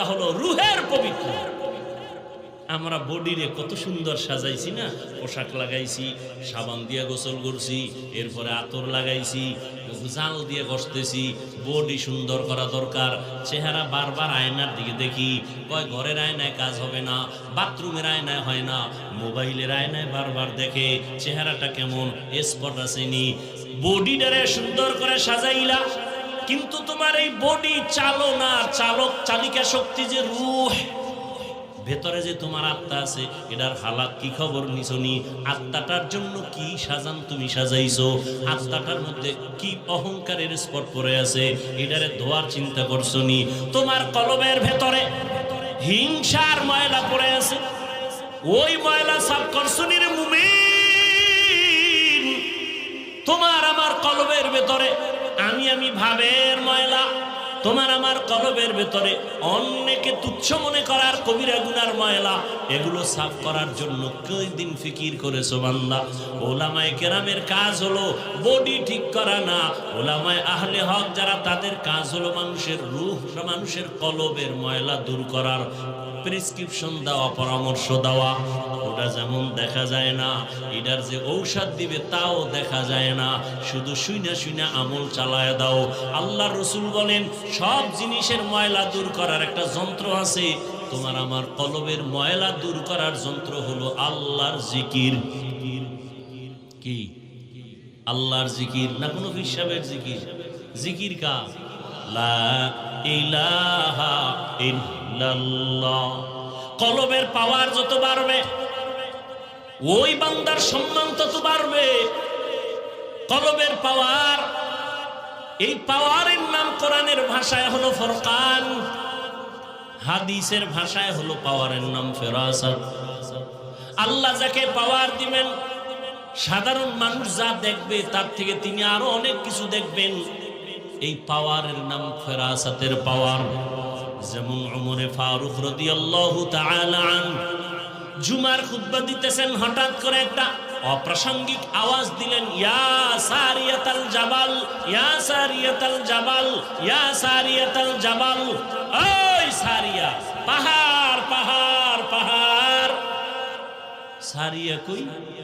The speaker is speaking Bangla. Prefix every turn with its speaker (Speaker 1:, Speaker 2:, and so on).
Speaker 1: পবিত্রতা হলো রুহের পবিত্র। আমরা বডিরে কত সুন্দর সাজাইছি না? পোশাক লাগাইছি, সাবান দিয়ে গোসল করছি, এরপরে আতর লাগাইছি, জাল দিয়ে ঘষতেছি, বডি সুন্দর করা দরকার। চেহারা বারবার আয়নার দিকে দেখি, কয় ঘরের আয়নায় কাজ হবে না, বাথরুমের আয়নায় হয় না, মোবাইলের আয়নায় বারবার দেখে, চেহারাটা কেমন স্পট আসেনি বডিটারে সুন্দর করে সাজাইলা। কিন্তু তোমার এই বডি চালনা চালক চালিকা শক্তি যে রুহ, ভেতরে যে তোমার আত্মা আছে, এটার হালাত কি খবর নিছনি আত্মাটার জন্য কি সাজান তুমি সাজাইছো? আত্মাটার মধ্যে কি অহংকারের স্পট পড়ে আছে, এটারে ধোয়ার চিন্তা করছ নি তোমার কলবের ভেতরে হিংসার ময়লা পড়ে আছে, ওই ময়লা সাফ করছ নি রে মুমিন? তোমার আমার কলবের ভেতরে আমি আমি ভাবের ময়লা। তোমার আমার কলবের ভেতরে অন্যকে তুচ্ছ মনে করার কবিরা গুনার ময়লা, এগুলো সাফ করার জন্য কই দিন ফিকির করেছ বান্দা? ওলামায় কেরামের কাজ হলো বডি ঠিক করা না। ওলামায় আহলে হক যারা তাদের কাজ হলো মানুষের রুহ মানুষের কলবের ময়লা দূর করার প্রেসক্রিপশন দেওয়া, পরামর্শ দেওয়া। ওটা যেমন দেখা যায় না, এটার যে ঔষধ দিবে তাও দেখা যায় না। শুধু শুইনা শুইনা আমল চালায় দাও। আল্লাহ রসুল বলেন সব জিনিসের ময়লা দূর করার একটা যন্ত্র আছে। তোমার আমার কলবের ময়লা দূর করার যন্ত্র হলো আল্লাহর জিকির। কি? আল্লাহর জিকির না কোনো হিসাবের জিকির? জিকির কা লা কলবের পাওয়ার যত বাড়বে, ওই বান্দার সম্মান তত বাড়বে। কলবের পাওয়ার এই পাওয়ারের নাম কোরআনের ভাষায় হলো ফরকান। হাদিসের ভাষায় হলো পাওয়ারের নাম ফেরাসাত। আল্লাহ যাকে পাওয়ার দিবেন, সাধারণ মানুষ যা দেখবে, তার থেকে তিনি আরও অনেক কিছু দেখবেন। এই পাওয়ারের নাম ফেরাসাতের পাওয়ার। যেমন অমরে ফারুক রদি আন, জুমার খুতবা দিতেছেন হঠাৎ করে একটা অপ্রাসঙ্গিক আওয়াজ দিলেন ইয়া সারিয়াতাল জাবাল জাবাল জাবাল সারিয়া পাহাড় পাহাড় পাহাড়। সারিয়া কই?